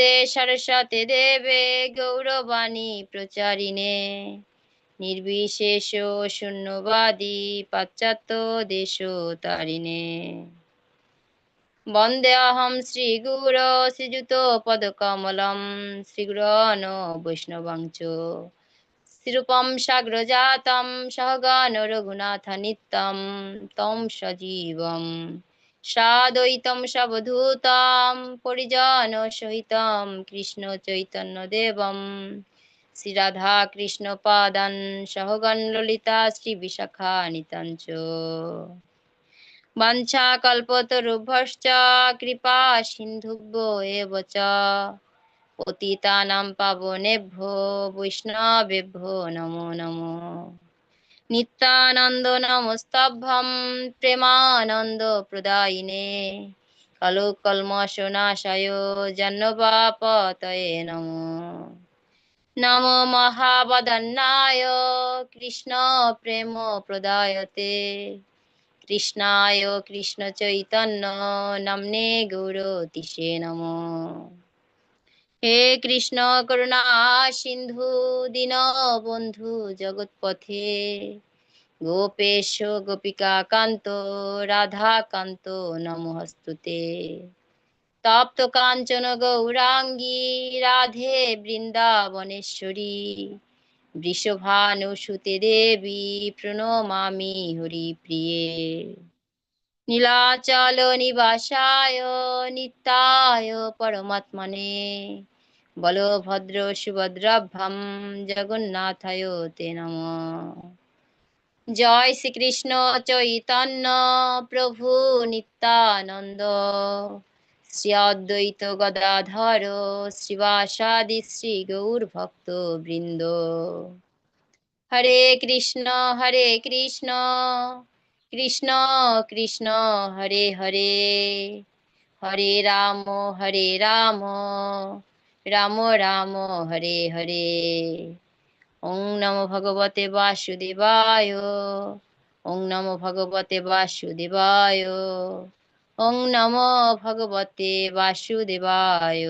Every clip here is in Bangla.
নমস্তে সরস্বতী দেবে গৌরবাণী প্রচারিণে। নির্বিশেষ শূন্যবাদী পাশ্চাত্য দেশ তারিণে। বন্দে অহম শ্রীগুর শ্রীযুত পদকমলম শ্রীগুরন বৈষ্ণবাঞ্চ শ্রীরূপম সাগ্রজাতম সহগান রঘুনাথ নিত্যম তম সজীবম। সাদৈতম সবধূতাম, পরিজন সহিতম কৃষ্ণ চৈতন্য দেবম। শ্রী রাধা কৃষ্ণ পাদান সহগণ ললিতা, শ্রী বিশাখা নিতাঞ্চ। বাঞ্ছা কল্পতরুভশ্চ, কৃপা সিন্ধুভ্য এব চ। পতিতানাং পাবনেভ্যো, বৈষ্ণবেভ্যো, নমো নমো। নিত্যানন্দ নমস্তভ্যম প্রেমানন্দ প্রদায়িনে। কালো কলমশনাশয় জন্মবাপতয়ে নমো। নমো মহাবদন্নায় কৃষ্ণ প্রেম প্রদায়তে। কৃষ্ণায় কৃষ্ণ চৈতন্য, নামনে গৌরতিষে নমো। হে কৃষ্ণ করুণা সিন্ধু দীন বন্ধু জগৎপথে। গোপেশ, গোপিকা কান্ত, রাধা কান্ত নমস্তুতে। তপ্ত কাঞ্চন গৌরাঙ্গী, রাধে বৃন্দাবনেশ্বরী। বৃষভানুসুতে দেবী, প্রণমামি হরি প্রিয়ে নীলাচল নিবাসায় নিত্যায় পরমাত্মনে। বলভদ্র সুভদ্রাভ্যাম জগন্নাথায় তে নম। জয় শ্রীকৃষ্ণ চৈতন্য প্রভু নিত্যানন্দ। শ্রী অদ্বৈত গদাধর শ্রীবাসাদি শ্রী গৌর ভক্ত বৃন্দ। হরে কৃষ্ণ হরে কৃষ্ণ। কৃষ্ণ কৃষ্ণ হরে হরে। হরে রাম হরে রাম। রাম রাম, হরে হরে। ওং নম ভগবতে বাসুদেবায়। ওং নম ভগবতে বাসুদেবায়। ওং নম ভগবতে বাসুদেবায়।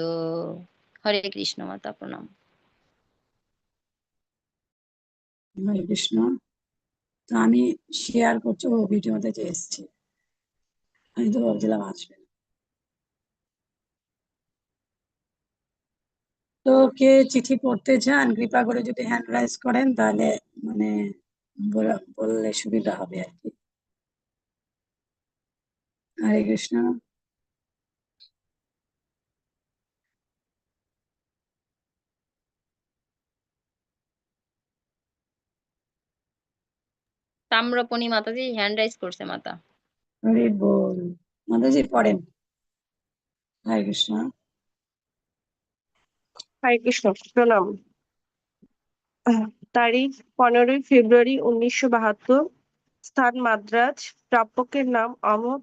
হরে কৃষ্ণ মাতা প্রণাম। হরে কৃষ্ণ। তো আমি শেয়ার করছি, ও ভিডিওতে যে এসছে। আমি তো ভাবছিলাম আসবে। তো কে চিঠি পড়তে চান, কৃপা করে যদি হ্যান্ড রাইজ করেন, তাহলে মানে বলা- বললে সুবিধা হবে আর কি। হরে কৃষ্ণ। তাম্রপণি মাতাজি হ্যান্ড রাইজ করছে মাতা। হরি বল মাতাজি পড়েন। হরে কৃষ্ণ। হরে কৃষ্ণ প্রণাম। তারিখ পনেরোই ফেব্রুয়ারি উনিশশো বাহাত্তর স্থান মাদ্রাজ প্রাপকের নাম অমক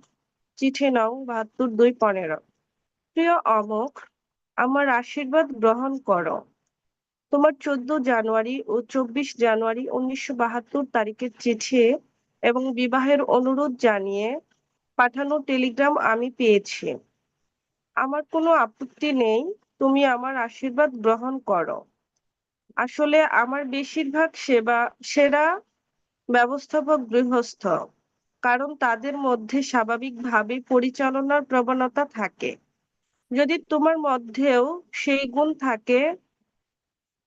চিঠি নং বাহাত্তর দুই পনেরো। প্রিয় অমক আমার আশীর্বাদ গ্রহণ করো। তোমার চোদ্দ জানুয়ারি ও চব্বিশ জানুয়ারি উনিশশো বাহাত্তর তারিখের চিঠি এবং বিবাহের অনুরোধ জানিয়ে পাঠানো টেলিগ্রাম আমি পেয়েছি। আমার কোনো আপত্তি নেই, তুমি আমার আশীর্বাদ গ্রহণ করো। আসলে আমার বেশিরভাগ সেবা, সেরা ব্যবস্থাপক গৃহস্থ, কারণ তাদের মধ্যে স্বাভাবিকভাবে পরিচালনার প্রবণতা থাকে। যদি তোমার মধ্যেও সেই গুণ থাকে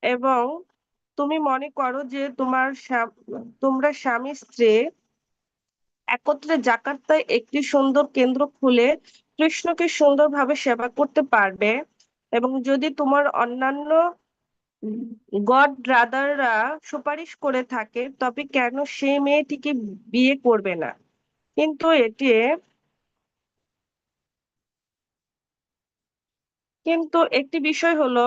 এবং তুমি মনে করো যে তোমার তোমরা স্বামী, স্ত্রী একত্রে জাকার্তায় একটি সুন্দর কেন্দ্র খুলে কৃষ্ণকে সুন্দরভাবে সেবা করতে পারবে এবং যদি তোমার অন্যান্য গড ব্রাদাররা সুপারিশ করে থাকে, তবে কেন সেই মেয়েটিকে বিয়ে করবে না? কিন্তু এটি কিন্তু একটি বিষয় হলো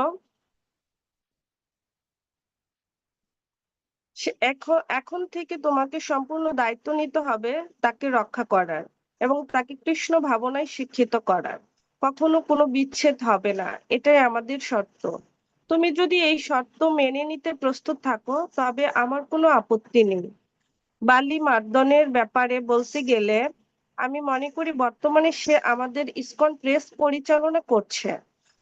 এখন এখন থেকে তোমাকে সম্পূর্ণ দায়িত্ব নিতে হবে তাকে রক্ষা করার এবং তাকে কৃষ্ণ ভাবনায় শিক্ষিত করার। কখনো কোনো বিচ্ছেদ হবে না, এটাই আমাদের শর্ত। তুমি যদি এই শর্ত মেনে নিতে প্রস্তুত থাকো, তবে আমার কোনো আপত্তি নেই। বালি মার্দনের ব্যাপারে বলতে গেলে, আমি মনে করি বর্তমানে সে আমাদের ইসকন প্রেস পরিচালনা করছে।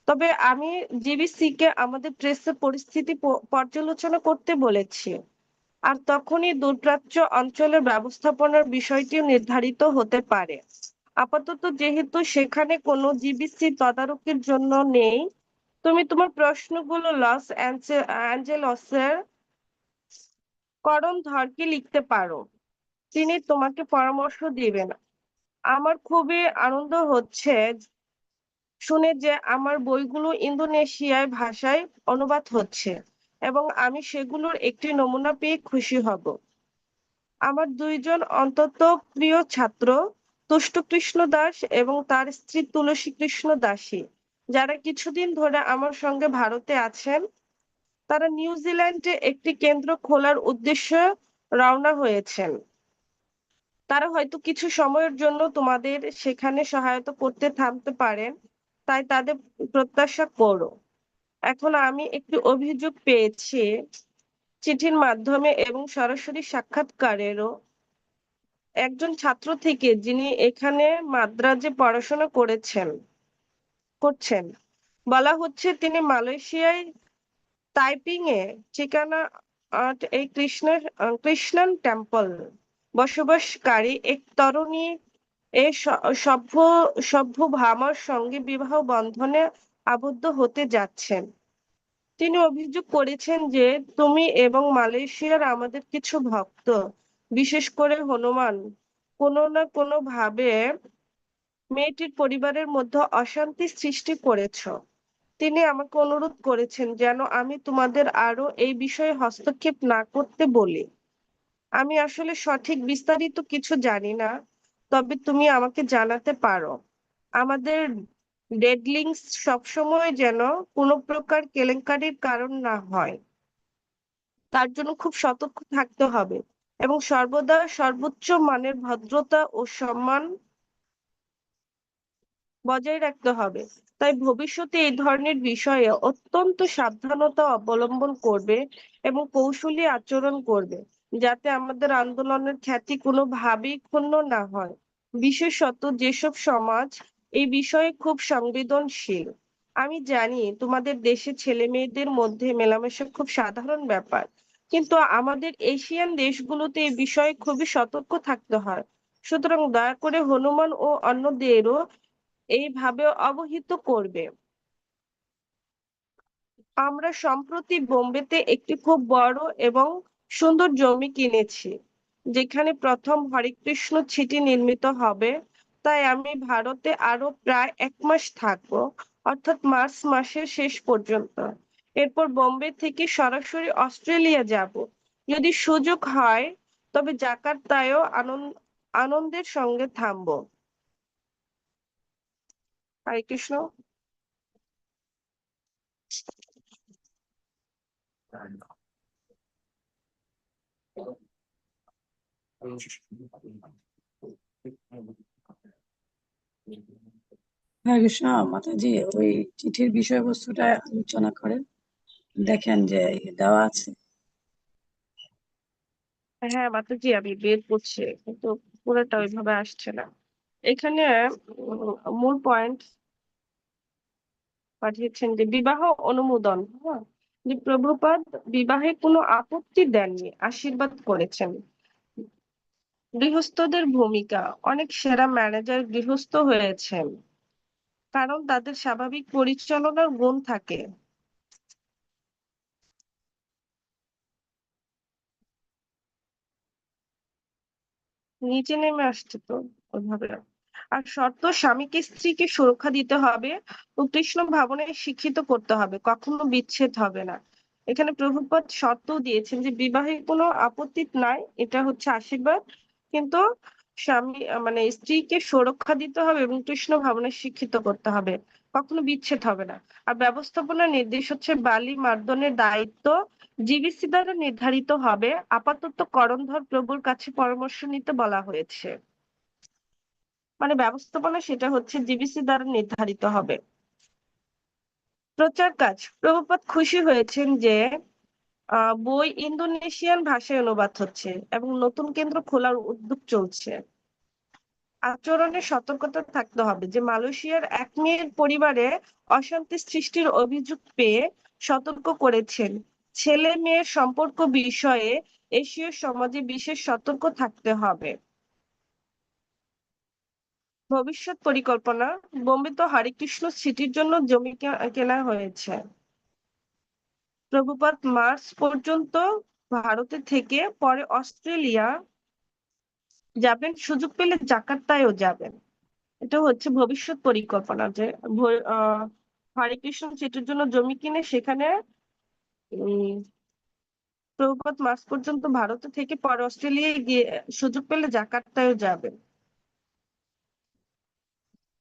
তবে আমি জিবিসি কে আমাদের প্রেসের পরিস্থিতি পর্যালোচনা করতে বলেছি। আর তখনই দূরপ্রাচ্য অঞ্চলের ব্যবস্থাপনার বিষয়টিও নির্ধারিত হতে পারে। আপাতত যেহেতু সেখানে কোনো জিবিসি তদারকির জন্য নেই, তুমি তোমার প্রশ্নগুলো লস অ্যাঞ্জে- অ্যাঞ্জেলসের করণ ধরকে লিখতে পারো। তিনি তোমাকে পরামর্শ দিবেন। আমার খুবই আনন্দ হচ্ছে শুনে যে আমার বইগুলো ইন্দোনেশিয়ায় ভাষায় অনুবাদ হচ্ছে। এবং আমি সেগুলোর একটি নমুনা পেয়ে খুশি হব। আমার দুইজন অন্তত প্রিয় ছাত্র তুষ্ট কৃষ্ণ দাস এবং তার স্ত্রী তুলসী কৃষ্ণ দাসী, যারা কিছুদিন ধরে আমার সঙ্গে ভারতে আছেন। তারা নিউজিল্যান্ডে একটি কেন্দ্র খোলার উদ্দেশ্যে রওনা হয়েছেন। তারা হয়তো কিছু সময়ের জন্য তোমাদের সেখানে সহায়তা করতে থামতে পারেন, তাই তাদের প্রত্যাশা করো। এখন আমি একটি অভিযোগ পেয়েছি। চিঠির মাধ্যমে এবং সরাসরি সাক্ষাৎকারেরও একজন ছাত্র থেকে যিনি এখানে মাদ্রাজে পড়াশোনা করেছেন, করছেন। বলা হচ্ছে তিনি মালয়েশিয়ায় টাইপিং এ ঠিকানা এই কৃষ্ণ কৃষ্ণন টেম্পল বসবাসকারী এক তরুণী এ সভ্য সভ্য ভামার সঙ্গে বিবাহ বন্ধনে আবদ্ধ হতে যাচ্ছেন। তিনি অভিযোগ করেছেন যে, তুমি এবং মালয়েশিয়ার আমাদের কিছু ভক্ত, বিশেষ করে হনুমান, কোনো না কোনো ভাবে মেয়েটির পরিবারের মধ্যে অশান্তি সৃষ্টি করেছ। তিনি আমাকে অনুরোধ করেছেন যেন আমি তোমাদের আরও এই বিষয়ে হস্তক্ষেপ না করতে বলি। আমি আসলে সঠিক বিস্তারিত কিছু জানি না, তবে তুমি আমাকে জানাতে পারো। আমাদের ডেডলিংস সবসময় যেন কোনো প্রকার কেলেঙ্কারির কারণ না হয়। তার জন্য খুব সতর্ক থাকতে হবে এবং সর্বদা সর্বোচ্চ মানের ভদ্রতা ও সম্মান বজায় রাখতে হবে। তাই ভবিষ্যতে এই ধরনের বিষয়ে অত্যন্ত সাবধানতা অবলম্বন করবে এবং কৌশলী আচরণ করবে যাতে আমাদের আন্দোলনের খ্যাতি কোনোভাবেই ক্ষুণ্ণ না হয়। বিশেষত যেসব সমাজ এই বিষয়ে খুব সংবেদনশীল। আমি জানি তোমাদের দেশে ছেলে মেয়েদের মধ্যে মেলামেশা খুব সাধারণ ব্যাপার, কিন্তু আমাদের এশিয়ান দেশগুলোতে এই বিষয়ে খুবই সতর্ক থাকতে হয়। সুতরাং দয়া করে হনুমান ও অন্যদেরও এইভাবে অবহিত করবে। আমরা সম্প্রতি বোম্বেতে একটি খুব বড় এবং সুন্দর জমি কিনেছি, যেখানে প্রথম হরেকৃষ্ণ ছিটি নির্মিত হবে। তাই আমি ভারতে আরও প্রায় এক মাস থাকব, অর্থাৎ মার্চ মাসের শেষ পর্যন্ত। এরপর বোম্বে থেকে সরাসরি অস্ট্রেলিয়া যাব। যদি সুযোগ হয়, তবে জাকার্তায়ও আনন্দ, আনন্দের সঙ্গে থামবো। হরে কৃষ্ণ। কৃষ্ণ, মাতাজি, ওই চিঠির বিষয়বস্তুটা আলোচনা করেন। দেখেন যে দেওয়া আছে। হ্যাঁ মাতাজি, আমি বের করছি, কিন্তু পুরোটা ওইভাবে আসছে না। এখানে মূল পয়েন্ট পাঠিয়েছেন যে বিবাহ অনুমোদন হ্যাঁ? যে প্রভুপাদ বিবাহে কোনো আপত্তি দেননি, আশীর্বাদ করেছেন। গৃহস্থদের ভূমিকা, অনেক সেরা ম্যানেজার গৃহস্থ হয়েছেন। কারণ তাদের স্বাভাবিক পরিচালনার গুণ থাকে। নিচে নেমে আসছে তো ওইভাবে। আর শর্ত, স্বামীকে স্ত্রীকে সুরক্ষা দিতে হবে ও কৃষ্ণ ভাবনে শিক্ষিত করতে হবে, কখনো বিচ্ছেদ হবে না। এখানে প্রভুপাদ শর্ত দিয়েছেন যে বিবাহে কোনো আপত্তি নাই, এটা হচ্ছে আশীর্বাদ। কিন্তু স্বামী মানে স্ত্রীকে সুরক্ষা দিতে হবে এবং কৃষ্ণ ভাবনে শিক্ষিত করতে হবে। কখনো বিচ্ছেদ হবে না। আর ব্যবস্থাপনার নির্দেশ হচ্ছে বালি মার্দনের দায়িত্ব। জিবিসি দ্বারা নির্ধারিত হবে। আপাতত করণধর প্রভুর কাছে পরামর্শ নিতে বলা হয়েছে। মানে ব্যবস্থাপনা সেটা হচ্ছে জিবিসি দ্বারা নির্ধারিত হবে। প্রচার কাজ। প্রভুপাদ খুশি হয়েছেন যে বই ইন্দোনেশিয়ান ভাষায় অনুবাদ হচ্ছে এবং নতুন কেন্দ্র খোলার উদ্যোগ চলছে। আচরণে সতর্কতা থাকতে হবে যে মালয়েশিয়ার এক মেয়ের পরিবারে অশান্তি সৃষ্টির অভিযোগ পেয়ে সতর্ক করেছেন। ছেলে মেয়ের সম্পর্ক বিষয়ে এশীয় সমাজে বিশেষ সতর্ক থাকতে হবে। ভবিষ্যৎ পরিকল্পনা, বোম্বেতে হরেকৃষ্ণ স্মৃতির জন্য জমি কেনা হয়েছে। প্রভুপাত মার্চ পর্যন্ত ভারতে থেকে পরে অস্ট্রেলিয়া যাবেন, সুযোগ পেলে জাকার্তায়ও যাবেন। এটা হচ্ছে ভবিষ্যৎ পরিকল্পনা যে হরে কৃষ্ণ সেটার জন্য জমি কিনে সেখানে প্রভুপাত মার্চ পর্যন্ত ভারতে থেকে পরে অস্ট্রেলিয়ায় গিয়ে সুযোগ পেলে জাকার্তায়ও যাবেন।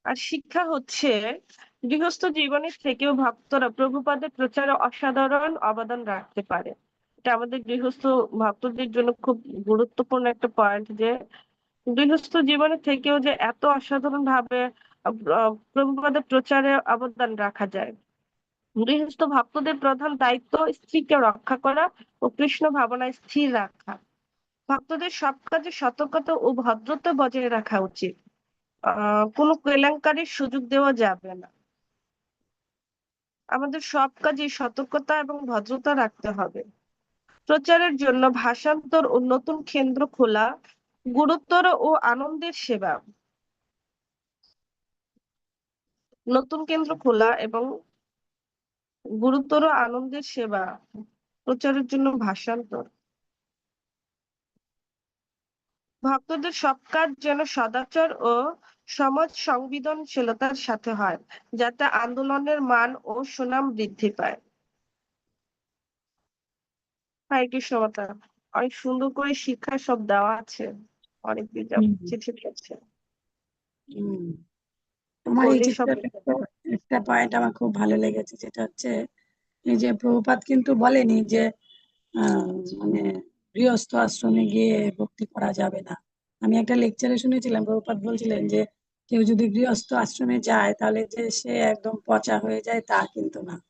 আর শিক্ষা হচ্ছে গৃহস্থ জীবনের থেকেও ভক্তরা প্রভুপাদের প্রচারে অসাধারণ অবদান রাখতে পারে। এটা আমাদের গৃহস্থ ভক্তদের জন্য খুব গুরুত্বপূর্ণ একটা পয়েন্ট যে, গৃহস্থ জীবনে থেকেও যে এত অসাধারণ ভাবে প্রভুপাদের প্রচারে অবদান রাখা যায়। গৃহস্থ ভক্তদের প্রধান দায়িত্ব স্ত্রীকে রক্ষা করা ও কৃষ্ণ ভাবনায় স্থির রাখা। ভক্তদের সব কাজে সতর্কতা ও ভদ্রতা বজায় রাখা উচিত। আহ, কোনো কেলেঙ্কারির সুযোগ দেওয়া যাবে না। আমাদের সব কাজে সতর্কতা এবং ভদ্রতা রাখতে হবে। প্রচারের জন্য ভাষান্তর ও নতুন কেন্দ্র খোলা, গুরুতর ও আনন্দের সেবা। নতুন কেন্দ্র খোলা এবং গুরুতর আনন্দের সেবা, প্রচারের জন্য ভাষান্তর। ভক্তদের সব কাজ যেন সদাচার ও সমাজ সংবেদনশীলতার সাথে হয় যাতে আন্দোলনের মান ও সুনাম বৃদ্ধি পায়। হরে কৃষ্ণ মাতা অনেক সুন্দর করে শিক্ষা সব দেওয়া আছে। অনেক চিঠি। তোমার এই চিত্রটা একটা পয়েন্ট আমার খুব ভালো লেগেছে যেটা হচ্ছে এই যে প্রভুপাত কিন্তু বলেনি যে আহ, মানে গৃহস্থ আশ্রমে গিয়ে ভক্তি করা যাবে না। আমি একটা লেকচারে শুনেছিলাম প্রভুপাত বলছিলেন যে কেউ যদি গৃহস্থ আশ্রমে যায় তাহলে যে সে একদম পচা হয়ে যায় তা কিন্তু না।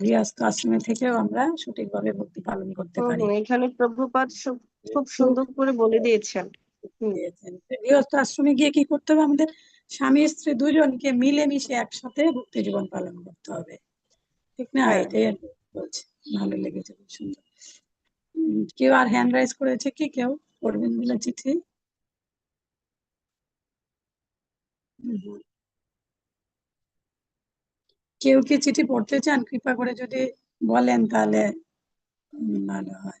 গৃহস্থ আশ্রমে থেকেও আমরা সঠিকভাবে ভক্তি পালন করতে পারি। এখানে প্রভুপাদ সব- খুব সুন্দর করে বলে দিয়েছেন। গৃহস্থ আশ্রমে গিয়ে কি করতে হবে? আমাদের স্বামী স্ত্রী দুজনকে মিলেমিশে একসাথে ভক্তি জীবন পালন করতে হবে। ঠিক না? হ্যাঁ। এটাই বলছি। ভালো লেগেছে খুব সুন্দর। কেউ আর হ্যান্ড রাইজ করেছে কি? কেউ? করবেন বলে চিঠি? কেউ কি চিঠি পড়তে চান? কৃপা করে যদি বলেন তাহলে ভালো হয়।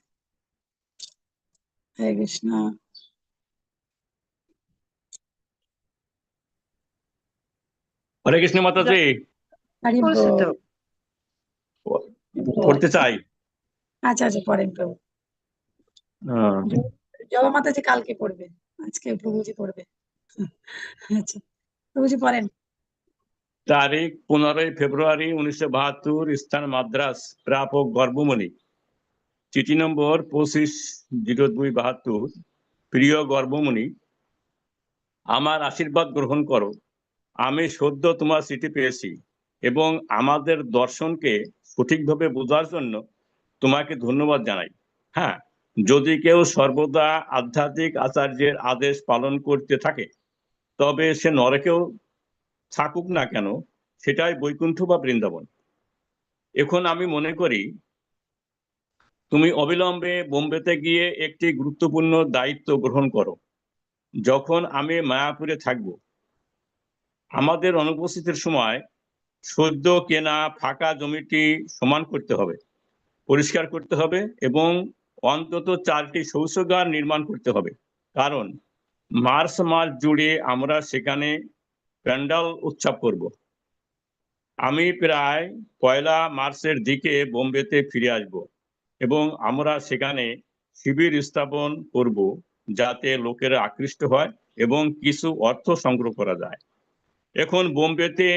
হরে কৃষ্ণ। হরে কৃষ্ণ মাতাজি। পড়তে চাই। আচ্ছা আচ্ছা পড়েন প্রভু হ্যাঁ। জবা মাতাজি কালকে পড়বে। আজকে প্রভুজি পড়বে। আচ্ছা। প্রভুজি পড়েন? তারিখ পনেরোই ফেব্রুয়ারি উনিশশো বাহাত্তর, স্থান মাদ্রাস, প্রাপক গর্ভমণি। চিঠি নম্বর পঁচিশ জিরো দুই বাহাত্তর, প্রিয় গর্ভমণি, আমার আশীর্বাদ গ্রহণ করো। আমি সদ্য তোমার চিঠি পেয়েছি এবং আমাদের দর্শনকে সঠিকভাবে বোঝার জন্য তোমাকে ধন্যবাদ জানাই। হ্যাঁ যদি কেউ সর্বদা আধ্যাত্মিক আচার্যের আদেশ পালন করতে থাকে তবে সে নরকেও থাকুক না কেন, সেটাই বৈকুণ্ঠ বা বৃন্দাবন। এখন আমি মনে করি, তুমি অবিলম্বে বোম্বেতে গিয়ে একটি গুরুত্বপূর্ণ দায়িত্ব গ্রহণ করো। যখন আমি মায়াপুরে থাকব, আমাদের অনুপস্থিতির সময় সদ্য কেনা ফাঁকা জমিটি সমান করতে হবে, পরিষ্কার করতে হবে এবং অন্তত চারটি শৌচাগার নির্মাণ করতে হবে। কারণ মার্চ মাস জুড়ে আমরা সেখানে প্যান্ডাল উৎসব করব। আমি প্রায় পয়লা মার্চের দিকে বোম্বেতে ফিরে আসব এবং আমরা সেখানে শিবির স্থাপন করব যাতে লোকেরা আকৃষ্ট হয় এবং কিছু অর্থ সংগ্রহ করা যায়। এখন বোম্বেতে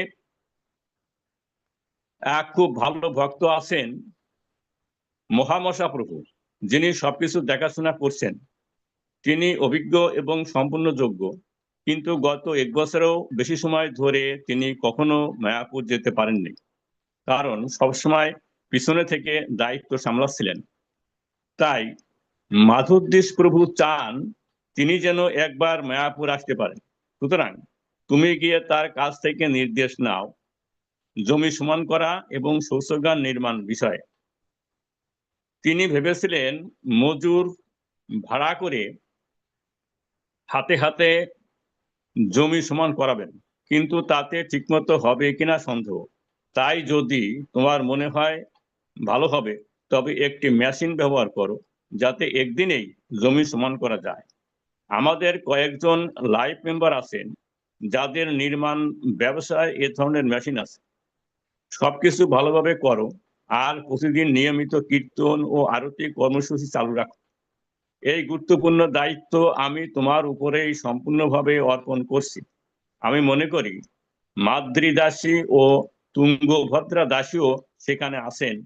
এক খুব ভালো ভক্ত আছেন মহামশা প্রভু যিনি সবকিছু দেখাশোনা করছেন। তিনি অভিজ্ঞ এবং সম্পূর্ণ যোগ্য। কিন্তু গত এক বছরেও বেশি সময় ধরে তিনি কখনো মায়াপুর যেতে পারেননি। কারণ সবসময় পিছনে থেকে দায়িত্ব সামলাচ্ছিলেন। তাই মাধবদেশ প্রভু চান তিনি যেন একবার মায়াপুর আসতে পারেন। সুতরাং তুমি গিয়ে তার কাছ থেকে নির্দেশ নাও, জমি সমান করা এবং শৌচাগার নির্মাণ বিষয়ে। তিনি ভেবেছিলেন মজুর ভাড়া করে হাতে হাতে জমি সমান করাবেন। কিন্তু তাতে ঠিকমতো হবে কিনা সন্দেহ। তাই যদি তোমার মনে হয় ভালো হবে, তবে একটি মেশিন ব্যবহার করো, যাতে একদিনেই জমি সমান করা যায়। আমাদের কয়েকজন লাইফ মেম্বার আছেন, যাদের নির্মাণ ব্যবসায় এ ধরনের মেশিন আছে। সবকিছু ভালোভাবে করো, আর প্রতিদিন নিয়মিত কীর্তন ও আরতি কর্মসূচি চালু রাখো। এই গুরুত্বপূর্ণ দায়িত্ব আমি তোমার উপরেই সম্পূর্ণভাবে অর্পণ করছি। আমি মনে করি, মাদ্রি দাসী ও তুঙ্গভদ্রা দাসীও সেখানে আসেন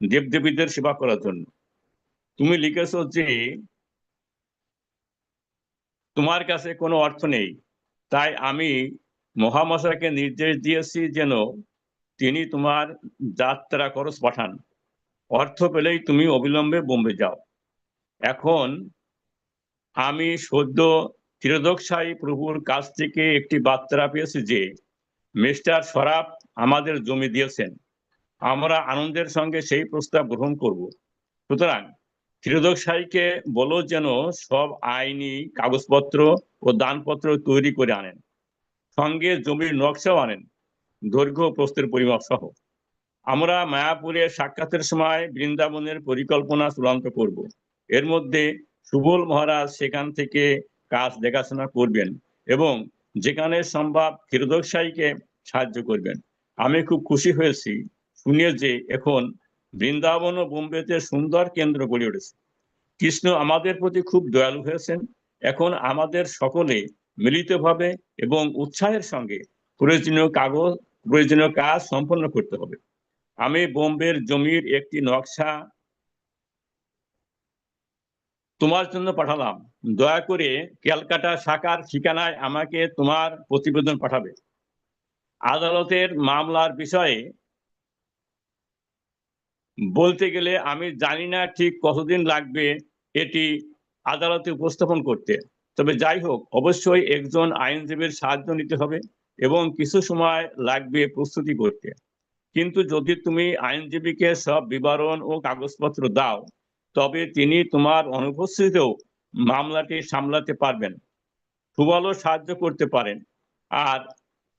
দেবদেবীদের সেবা করার জন্য। তুমি লিখেছ যে, তোমার কাছে কোনো অর্থ নেই, তাই আমি মহামশাকে নির্দেশ দিয়েছি যেন তিনি তোমার যাত্রা খরচ পাঠান। অর্থ পেলেই তুমি অবিলম্বে বোম্বে যাও। এখন আমি সদ্য ত্রিদোকসাই প্রভুর কাছ থেকে একটি বার্তা পেয়েছি যে মিস্টার সরাফ আমাদের জমি দিয়েছেন। আমরা আনন্দের সঙ্গে সেই প্রস্তাব গ্রহণ করব। সুতরাং ত্রিদোকসাইকে বলো যেন সব আইনি কাগজপত্র ও দানপত্র তৈরি করে আনেন। সঙ্গে জমির নকশাও আনেন। দৈর্ঘ্য প্রস্তের পরিমাপ সহ। আমরা মায়াপুরে সাক্ষাতের সময় বৃন্দাবনের পরিকল্পনা চূড়ান্ত করব। এর মধ্যে সুবল মহারাজ সেখান থেকে কাজ দেখাশোনা করবেন এবং যেখানে সম্ভব ক্ষীরদোকসাইকে সাহায্য করবেন। আমি খুব খুশি হয়েছি, শুনে যে এখন বৃন্দাবন ও বোম্বেতে সুন্দর কেন্দ্র গড়ে উঠেছে। কৃষ্ণ আমাদের প্রতি খুব দয়ালু হয়েছেন। এখন আমাদের সকলে মিলিতভাবে এবং উৎসাহের সঙ্গে প্রয়োজনীয় কাগজ, প্রয়োজনীয় কাজ সম্পন্ন করতে হবে। আমি বোম্বের জমির একটি নকশা তোমার জন্য পাঠালাম। দয়া করে ক্যালকাটা শাখার ঠিকানায় আমাকে তোমার প্রতিবেদন পাঠাবে। আদালতের মামলার বিষয়ে বলতে গেলে আমি জানি না ঠিক কতদিন লাগবে এটি আদালতে উপস্থাপন করতে। তবে যাই হোক, অবশ্যই একজন আইনজীবীর সাহায্য নিতে হবে এবং কিছু সময় লাগবে প্রস্তুতি করতে। কিন্তু যদি তুমি আইনজীবীকে সব বিবরণ ও কাগজপত্র দাও তবে তিনি তোমার অনুপস্থিতিতেও মামলাটি সামলাতে পারবেন। সুবলও সাহায্য করতে পারেন। আর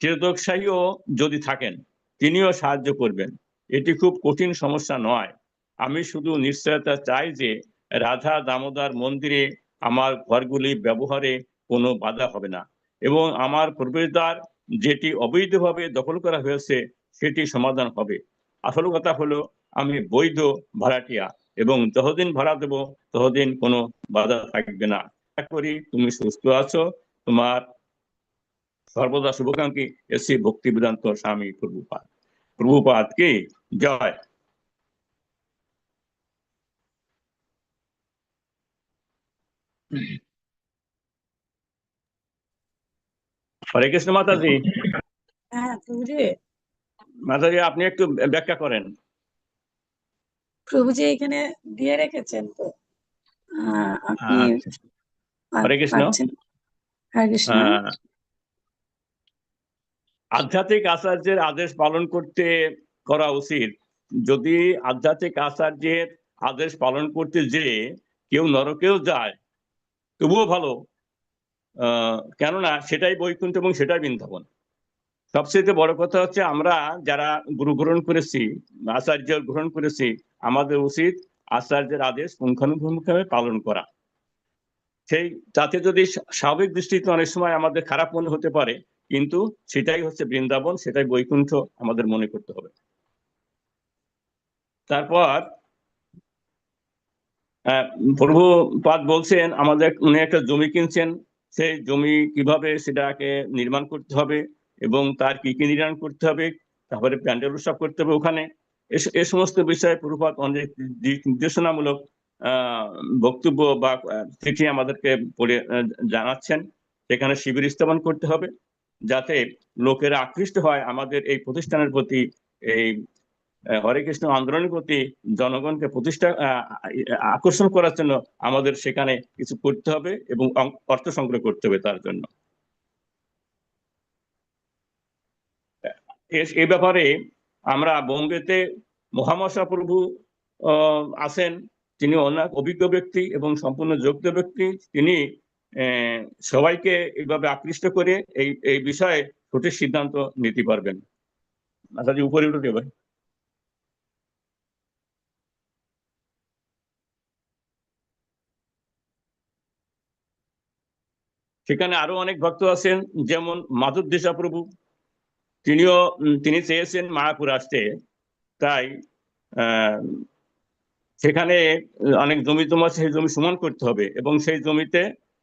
ত্রিদোকশাহীও যদি থাকেন, তিনিও সাহায্য করবেন। এটি খুব কঠিন সমস্যা নয়। আমি শুধু নিশ্চয়তা চাই যে রাধা দামোদর মন্দিরে আমার ঘরগুলি ব্যবহারে কোনো বাধা হবে না এবং আমার প্রবেশদ্বার যেটি অবৈধভাবে দখল করা হয়েছে, সেটি সমাধান হবে। আসল কথা হলো, আমি বৈধ ভাড়াটিয়া। এবং যতদিন ভাড়া দেবো ততদিন কোনো বাধা থাকবে না। আশা করি তুমি সুস্থ আছো। তোমার সর্বদা শুভকাঙ্ক্ষী এসি ভক্তি বেদান্ত স্বামী প্রভুপাদ। প্রভুপাদ কি? জয়। হরে কৃষ্ণ মাতাজি। হ্যাঁ মাতাজি আপনি একটু ব্যাখ্যা করেন। প্রভুজি এখানে দিয়ে রেখেছেন তো? আপনি আচ্ছা। হরে কৃষ্ণ। হরে কৃষ্ণ। আধ্যাত্মিক আচার্যের আদেশ পালন করতে করা উচিত। যদি আধ্যাত্মিক আচার্যের আদেশ পালন করতে যে কেউ নরকেও যায় তবুও ভালো। আহ, কেননা সেটাই বৈকুণ্ঠ এবং সেটাই বৃন্দাবন। সবচেয়ে বড় কথা হচ্ছে আমরা যারা গুরু গ্রহণ করেছি আচার্য গ্রহণ করেছি আমাদের উচিত আচার্যের আদেশ পুঙ্খানুপুঙ্খভাবে পালন করা। সেই তাতে যদি স্বা- স্বাভাবিক দৃষ্টিতে অনেক সময় আমাদের খারাপ মনে হতে পারে কিন্তু সেটাই হচ্ছে বৃন্দাবন সেটাই বৈকুণ্ঠ আমাদের মনে করতে হবে। তারপর আহ, প্রভু পাদ বলছেন আমাদের উনি একটা জমি কিনছেন সেই জমি কীভাবে সেটাকে নির্মাণ করতে হবে? এবং তার কি কি নির্মাণ করতে হবে, তারপরে প্যান্ডেল উৎসব করতে হবে ওখানে। এ সমস্ত বিষয়ে প্রভুপাত অনেক দিক নির্দেশনামূলক বক্তব্য বা চিঠি আমাদেরকে পড়ে জানাচ্ছেন। সেখানে শিবির স্থাপন করতে হবে, যাতে লোকেরা আকৃষ্ট হয় আমাদের এই প্রতিষ্ঠানের প্রতি, এই হরে কৃষ্ণ আন্দোলনের প্রতি জনগণকে প্রতিষ্ঠা আকর্ষণ করার জন্য আমাদের সেখানে কিছু করতে হবে এবং অর্থ সংগ্রহ করতে হবে তার জন্য। এ- ব্যাপারে আমরা বোম্বেতে মহামশা প্রভু আছেন। তিনি অনেক অভিজ্ঞ ব্যক্তি এবং সম্পূর্ণ যোগ্য ব্যক্তি। তিনি সবাইকে এইভাবে আকৃষ্ট করে এই এই বিষয়ে সঠিক সিদ্ধান্ত নিতে পারবেন। মাতাজি, উপরে উঠে ভাই? সেখানে আরও অনেক ভক্ত আছেন, যেমন মাধুর দেশা প্রভু তিনিও তিনি চেয়েছেন মায়াপুর আসতে তাই সেখানে অনেক জমি আছে, সেই জমি সমান করতে হবে এবং সেই জমিতে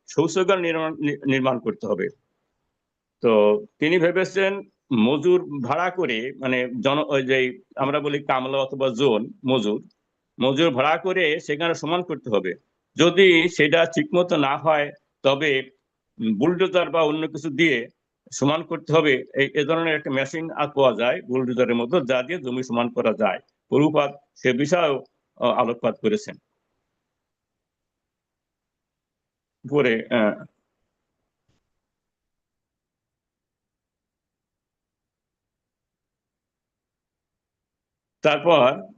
শৌচাগার নির্মাণ নির্মাণ করতে হবে। তো তিনি ভেবেছেন মজুর ভাড়া করে মানে জন ওই যে আমরা বলি কামলা অথবা জোন মজুর মজুর ভাড়া করে সেখানে সমান করতে হবে। যদি সেটা ঠিকমতো না হয় তবে বুলডোজার বা অন্য কিছু দিয়ে সমান করতে হবে। এই এ ধরনের একটা মেশিন পাওয়া যায় বুলডোজারের মতো যা দিয়ে জমি সমান করা যায়। প্রভুপাত সে বিষয়েও আলোকপাত করেছেন। আহ, তারপর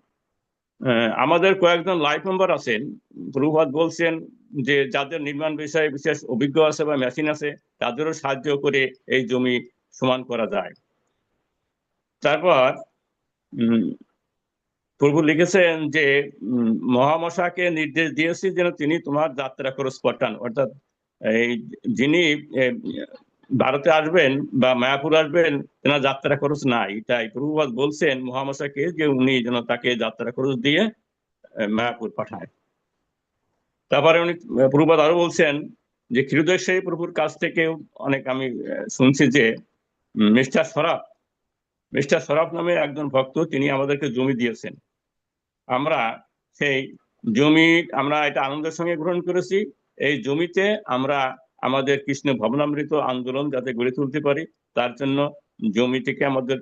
আমাদের কয়েকজন লাইফ মেম্বার আছেন। প্রভুপাত বলছেন যে যাদের নির্মাণ বিষয়ে বিশেষ অভিজ্ঞ আছে বা মেশিন আছে, তাদেরও সাহায্য করে এই জমি সমান করা যায়। তারপর প্রভু লিখেছেন যে মহামশাকে নির্দেশ দিয়েছি যেন তিনি তোমার যাত্রা খরচ পাঠান অর্থাৎ এই যিনি ভারতে আসবেন বা মায়াপুর আসবেন, তেনার যাত্রা খরচ নাই। তাই প্রভুপাত বলছেন মহামশাকে যে উনি যেন তাকে যাত্রা খরচ দিয়ে মায়াপুর পাঠায়। তারপরে উনি প্রভুপাত আরও বলছেন যে ক্ষীরোদয় প্রভুর কাছ থেকেও অনেক আমি শুনছি যে মিস্টার সরাফ মিস্টার সরাফ নামে একজন ভক্ত তিনি আমাদেরকে জমি দিয়েছেন। আমরা সেই জমি, আমরা এটা আনন্দের সঙ্গে গ্রহণ করেছি। এই জমিতে আমরা আমাদের কৃষ্ণ ভবনামৃত আন্দোলন যাতে গড়ে তুলতে পারি, তার জন্য জমিটিকে আমাদের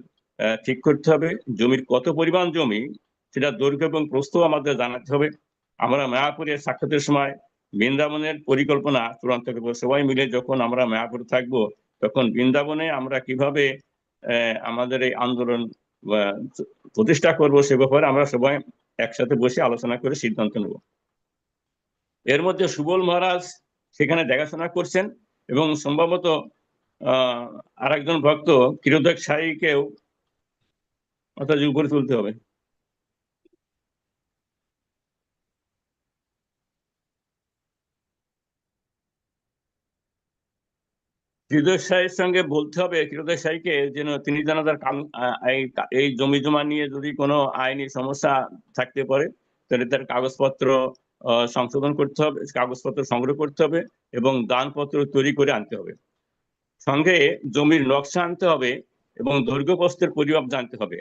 ঠিক করতে হবে। জমির কত পরিমাণ জমি, সেটা দৈর্ঘ্য এবং প্রস্থ আমাদের জানাতে হবে। আমরা মায়াপুরের সাক্ষাতের সময় বৃন্দাবনের পরিকল্পনা চূড়ান্ত করব। সবাই মিলে যখন আমরা মায়াপুরে থাকব, তখন বৃন্দাবনে আমরা কীভাবে আমাদের এই আন্দোলন প্রতিষ্ঠা করব সে ব্যাপারে আমরা সবাই একসাথে বসে আলোচনা করে সিদ্ধান্ত নেব। এর মধ্যে সুবল মহারাজ সেখানে দেখাশোনা করছেন এবং সম্ভবত, আহ, আরেকজন ভক্ত কিরোদক সাইকেও অর্থাৎ উপরে তুলতে হবে। কিরোদক সাহের সঙ্গে বলতে হবে কিরোদক সাইকে যেন তিনি যেন তার এই জমি জমা নিয়ে যদি কোনো আইনি সমস্যা থাকতে পারে, তাহলে তার কাগজপত্র সংশোধন করতে হবে, কাগজপত্র সংগ্রহ করতে হবে এবং দানপত্র তৈরি করে আনতে হবে। সঙ্গে জমির নকশা আনতে হবে এবং দৈর্ঘ্য প্রস্থের পরিমাপ জানতে হবে।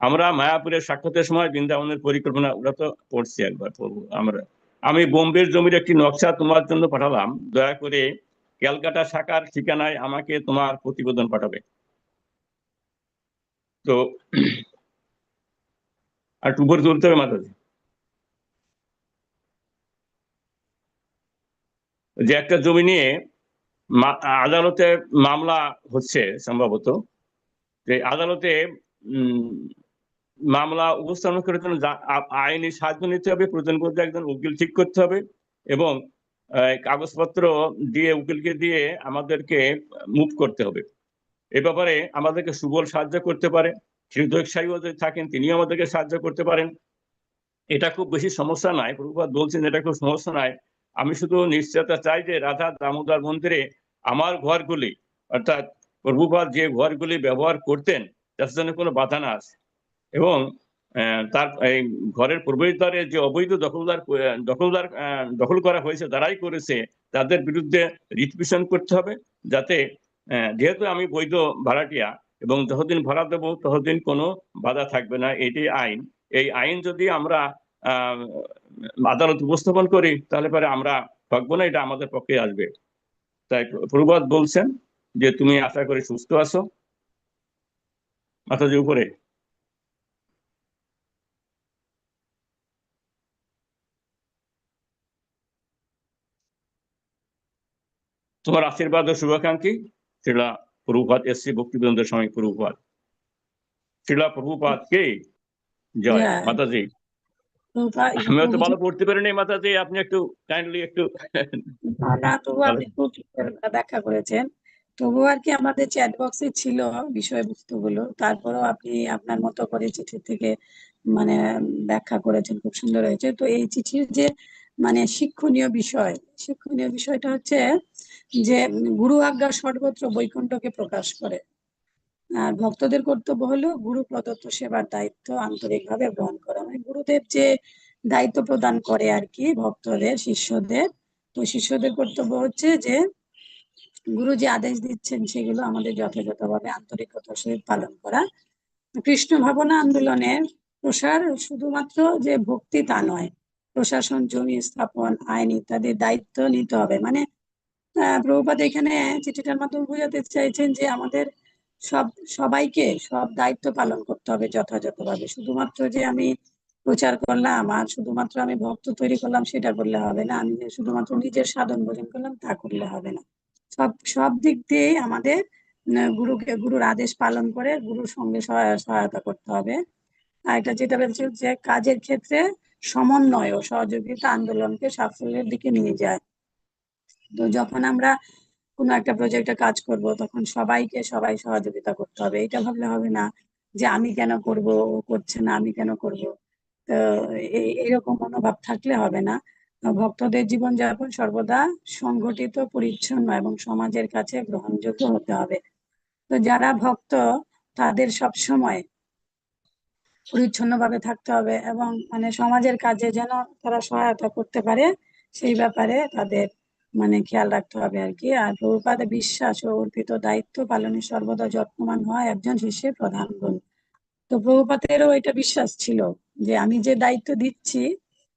আমরা মায়াপুরের সাক্ষাতের সময় বৃন্দাবনের পরিকল্পনা ওরা তো পড়ছি একবার আমরা, আমি বোম্বের জমির একটি নকশা তোমার জন্য পাঠালাম। দয়া করে ক্যালকাটা শাখার ঠিকানায় আমাকে তোমার প্রতিবেদন পাঠাবে। তো, আর উপরে তুলতে হবে মাথাতে যে একটা জমি নিয়ে আদালতে মামলা হচ্ছে সম্ভবত, যে আদালতে মামলা উপস্থাপন করার জন্য আইনি সাহায্য নিতে হবে, প্রয়োজন বলতে একজন উকিল ঠিক করতে হবে এবং কাগজপত্র দিয়ে উকিলকে দিয়ে আমাদেরকে মুভ করতে হবে। এ ব্যাপারে আমাদেরকে সুবল সাহায্য করতে পারে হৃদয় থাকেন তিনিও আমাদেরকে সাহায্য করতে পারেন। এটা খুব বেশি সমস্যা নাই প্রভুপাত বলছেন এটা খুব সমস্যা নাই আমি শুধু নিশ্চয়তা চাই যে রাধা দামোদর মন্দিরে আমার ঘরগুলি, অর্থাৎ প্রভুপাত যে ঘরগুলি ব্যবহার করতেন তার জন্য কোনো বাধা না আছে এবং তার, এই ঘরের প্রবেশদ্বারে যে অবৈধ দখলদার দখলদার দখল করা হয়েছে যারাই করেছে, তাদের বিরুদ্ধে রিটপিশন করতে হবে, যাতে যেহেতু আমি বৈধ ভাড়াটিয়া এবং যতদিন ভাড়া দেবো ততদিন কোনো বাধা থাকবে না, এটি আইন। এই আইন যদি আমরা আদালত উপস্থাপন করি তাহলে পরে আমরা থাকব না এটা আমাদের পক্ষে আসবে। তাই প্রভাত বলছেন যে তুমি আশা করি সুস্থ আছো। মাথাজি উপরে। তোমার আশীর্বাদ ও শুভাকাঙ্ক্ষী সেটা প্রভুপাত এসছি ভক্তিবৃন্দের সময় প্রভুপাত শিলা প্রভুপাত কে জয় মাতাজি। আমি প্রভুজি- ভালো পড়তে পারিনি মাতাজি আপনি একটু কাইন্ডলি একটু না, তবু আপনি খুব ব্যাখ্যা করেছেন। তবু আর কি আমাদের চ্যাট বক্সে ছিল বিষয়বস্তুগুলো। তারপরেও আপনি আপনার মতো করে চিঠি থেকে মানে ব্যাখ্যা করেছেন খুব সুন্দর হয়েছে। তো এই চিঠির যে মানে শিক্ষণীয় বিষয় শিক্ষণীয় বিষয়টা হচ্ছে যে গুরু আজ্ঞা সর্বত্র বৈকুণ্ঠকে প্রকাশ করে। আর ভক্তদের কর্তব্য হলো গুরু প্রদত্ত সেবার দায়িত্ব আন্তরিকভাবে গ্রহণ করা। মানে গুরুদেব যে দায়িত্ব প্রদান করে আর কি ভক্তদের, শিষ্যদের, তো শিষ্যদের কর্তব্য হচ্ছে যে গুরু যে আদেশ দিচ্ছেন সেগুলো আমাদের যথাযথভাবে আন্তরিকতার সহিত পালন করা। কৃষ্ণ ভাবনা আন্দোলনের প্রসার শুধুমাত্র যে ভক্তি তা নয়, প্রশাসন, জমি স্থাপন, আইন ইত্যাদি দায়িত্ব নিতে হবে। মানে আহ, প্রভুপাদ এখানে চিঠিটার মাধ্যমে বোঝাতে চাইছেন যে আমাদের সব, সবাইকে সব দায়িত্ব পালন করতে হবে যথাযথভাবে। শুধুমাত্র যে আমি প্রচার করলাম আর শুধুমাত্র আমি ভক্ত তৈরি করলাম সেটা করলে হবে না। আমি শুধুমাত্র নিজের সাধন ভোজন করলাম তা করলে হবে না। সব সব দিক দিয়ে আমাদের গুরুকে, গুরুর আদেশ পালন করে গুরুর সঙ্গে সহায়- সহায়তা করতে হবে। আর এটা যেটা বলছে যে কাজের ক্ষেত্রে সমন্বয় ও সহযোগিতা আন্দোলনকে সাফল্যের দিকে নিয়ে যায়। তো যখন আমরা কোনো একটা প্রজেক্টে কাজ করব, তখন সবাইকে সবাই সহযোগিতা করতে হবে। এটা ভাবলে হবে না যে আমি কেন করব, ও করছে না, আমি কেন করব। তো এরকম মনোভাব থাকলে হবে না। ভক্তদের জীবনযাপন সর্বদা সংগঠিত, পরিচ্ছন্ন এবং সমাজের কাছে গ্রহণযোগ্য হতে হবে। তো যারা ভক্ত, তাদের সব সময় পরিচ্ছন্নভাবে থাকতে হবে এবং মানে সমাজের কাজে যেন তারা সহায়তা করতে পারে, সেই ব্যাপারে তাদের মানে খেয়াল রাখতে হবে আর কি আর প্রভুপাদে বিশ্বাস ও অর্পিত দায়িত্ব পালনে সর্বদা যত্নবান হওয়া একজন শিষ্যের প্রধান গুণ। তো প্রভুপাতেরও এটা বিশ্বাস ছিল যে আমি যে দায়িত্ব দিচ্ছি,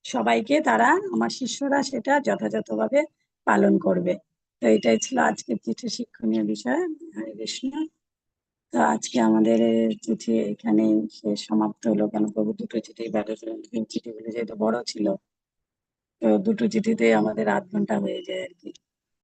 সবাইকে তারা, আমার শিষ্যরা সেটা যথাযথভাবে পালন করবে। তো এটাই ছিল আজকের চিঠি শিক্ষণীয় বিষয়। হরে কৃষ্ণ। তো আজকে আমাদের চিঠি এখানে শেষ, সমাপ্ত হলো। কেন প্রভু দুটো চিঠি চিঠিগুলো যেহেতু বড় ছিল তো দুটো চিঠিতে আমাদের আধ ঘণ্টা হয়ে যায় আর কি।